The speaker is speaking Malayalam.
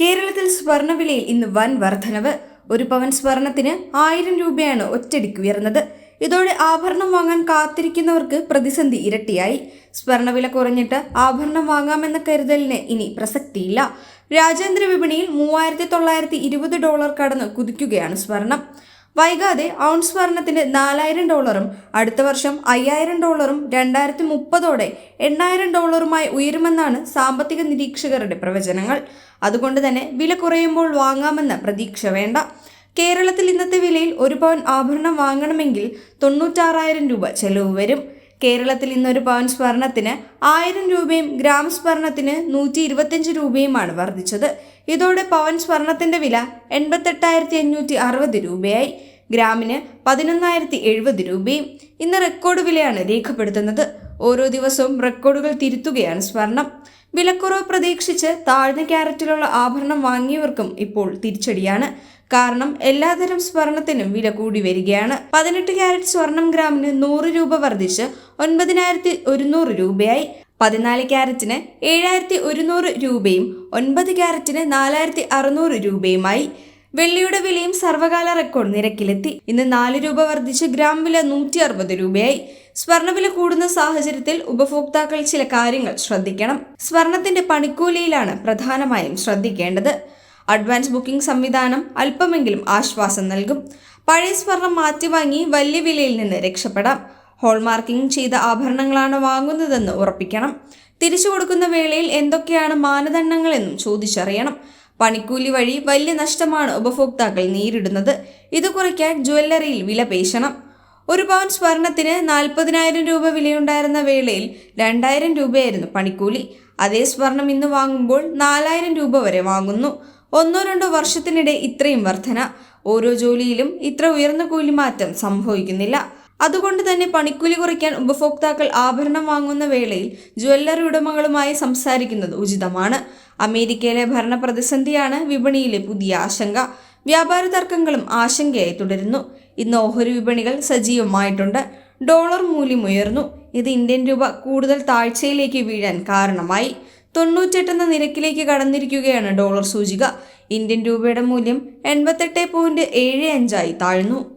കേരളത്തിൽ സ്വർണവിലയിൽ ഇന്ന് വൻ വർധനവ്. ഒരു പവൻ സ്വർണത്തിന് ആയിരം രൂപയാണ് ഒറ്റടിക്ക് ഉയർന്നത്. ഇതോടെ ആഭരണം വാങ്ങാൻ കാത്തിരിക്കുന്നവർക്ക് പ്രതിസന്ധി ഇരട്ടിയായി. സ്വർണവില കുറഞ്ഞിട്ട് ആഭരണം വാങ്ങാമെന്ന കരുതലിന് ഇനി പ്രസക്തിയില്ല. രാജ്യാന്തര വിപണിയിൽ മൂവായിരത്തി തൊള്ളായിരത്തി ഇരുപത് ഡോളർ കടന്ന് കുതിക്കുകയാണ് സ്വർണം. വൈകാതെ ഔൺസ് സ്വർണത്തിന് നാലായിരം ഡോളറും അടുത്ത വർഷം അയ്യായിരം ഡോളറും രണ്ടായിരത്തി മുപ്പതോടെ എണ്ണായിരം ഡോളറുമായി ഉയരുമെന്നാണ് സാമ്പത്തിക നിരീക്ഷകരുടെ പ്രവചനങ്ങൾ. അതുകൊണ്ട് തന്നെ വില കുറയുമ്പോൾ വാങ്ങാമെന്ന പ്രതീക്ഷ വേണ്ട. കേരളത്തിൽ ഇന്നത്തെ വിലയിൽ ഒരു പവൻ ആഭരണം വാങ്ങണമെങ്കിൽ തൊണ്ണൂറ്റാറായിരം രൂപ ചെലവ് വരും. കേരളത്തിൽ ഇന്നൊരു പവൻ സ്വർണത്തിന് ആയിരം രൂപയും ഗ്രാം സ്വർണത്തിന് നൂറ്റി ഇരുപത്തിയഞ്ച് രൂപയുമാണ് വർദ്ധിച്ചത്. ഇതോടെ പവൻ സ്വർണത്തിന്റെ വില എൺപത്തെട്ടായിരത്തി അഞ്ഞൂറ്റി അറുപത് രൂപയായി. ഗ്രാമിന് പതിനൊന്നായിരത്തി എഴുപത് രൂപയും ഇന്ന് റെക്കോർഡ് വിലയാണ് രേഖപ്പെടുത്തുന്നത്. ഓരോ ദിവസവും റെക്കോർഡുകൾ തിരുത്തുകയാണ് സ്വർണം. വിലക്കുറവ് പ്രതീക്ഷിച്ച് താഴ്ന്ന ക്യാരറ്റിലുള്ള ആഭരണം വാങ്ങിയവർക്കും ഇപ്പോൾ തിരിച്ചടിയാണ്. കാരണം എല്ലാതരം സ്വർണത്തിനും വില കൂടി വരികയാണ്. പതിനെട്ട് ക്യാരറ്റ് സ്വർണം ഗ്രാമിന് നൂറ് രൂപ വർദ്ധിച്ച് ഒൻപതിനായിരത്തി ഒരുന്നൂറ് രൂപയായി. പതിനാല് ക്യാരറ്റിന് ഏഴായിരത്തി ഒരുന്നൂറ് രൂപയും ഒൻപത് ക്യാരറ്റിന് നാലായിരത്തി അറുന്നൂറ് രൂപയുമായി. വെള്ളിയുടെ വിലയും സർവകാല റെക്കോർഡ് നിരക്കിലെത്തി. ഇന്ന് നാല് രൂപ വർദ്ധിച്ച് ഗ്രാം വില നൂറ്റി അറുപത് രൂപയായി. സ്വർണവില കൂടുന്ന സാഹചര്യത്തിൽ ഉപഭോക്താക്കൾ ചില കാര്യങ്ങൾ ശ്രദ്ധിക്കണം. സ്വർണത്തിന്റെ പണിക്കൂലിയിലാണ് പ്രധാനമായും ശ്രദ്ധിക്കേണ്ടത്. അഡ്വാൻസ് ബുക്കിംഗ് സംവിധാനം അല്പമെങ്കിലും ആശ്വാസം നൽകും. പഴയ സ്വർണം മാറ്റിവാങ്ങി വലിയ വിലയിൽ നിന്ന് രക്ഷപ്പെടാം. ഹോൾമാർക്കിംഗ് ചെയ്ത ആഭരണങ്ങളാണ് വാങ്ങുന്നതെന്ന് ഉറപ്പിക്കണം. തിരിച്ചു കൊടുക്കുന്ന വേളയിൽ എന്തൊക്കെയാണ് മാനദണ്ഡങ്ങളെന്നും ചോദിച്ചറിയണം. പണിക്കൂലി വഴി വലിയ നഷ്ടമാണ് ഉപഭോക്താക്കൾ നേരിടുന്നത്. ഇത് കുറയ്ക്കാൻ ജ്വല്ലറിയിൽ വില പേശണം. ഒരു പവൻ സ്വർണത്തിന് നാൽപ്പതിനായിരം രൂപ വിലയുണ്ടായിരുന്ന വേളയിൽ രണ്ടായിരം രൂപയായിരുന്നു പണിക്കൂലി. അതേ സ്വർണം ഇന്ന് വാങ്ങുമ്പോൾ നാലായിരം രൂപ വരെ വാങ്ങുന്നു. ഒന്നോ രണ്ടോ വർഷത്തിനിടെ ഇത്രയും വർധന. ഓരോ ജോലിയിലും ഇത്ര ഉയർന്ന കൂലിമാറ്റം സംഭവിക്കുന്നില്ല. അതുകൊണ്ട് തന്നെ പണിക്കൂലി കുറയ്ക്കാൻ ഉപഭോക്താക്കൾ ആഭരണം വാങ്ങുന്ന വേളയിൽ ജ്വല്ലറി ഉടമകളുമായി സംസാരിക്കുന്നത് ഉചിതമാണ്. അമേരിക്കയിലെ ഭരണ പ്രതിസന്ധിയാണ് വിപണിയിലെ പുതിയ ആശങ്ക. വ്യാപാര തർക്കങ്ങളും ആശങ്കയായി തുടരുന്നു. ഇന്ന് ഓഹരി വിപണികൾ സജീവമായിട്ടുണ്ട്. ഡോളർ മൂല്യം ഉയർന്നു. ഇത് ഇന്ത്യൻ രൂപ കൂടുതൽ താഴ്ചയിലേക്ക് വീഴാൻ കാരണമായി. തൊണ്ണൂറ്റെട്ടെന്ന നിരക്കിലേക്ക് കടന്നിരിക്കുകയാണ് ഡോളർ സൂചിക. ഇന്ത്യൻ രൂപയുടെ മൂല്യം എൺപത്തെട്ട് പോയിന്റ് ഏഴ് അഞ്ചായി താഴ്ന്നു.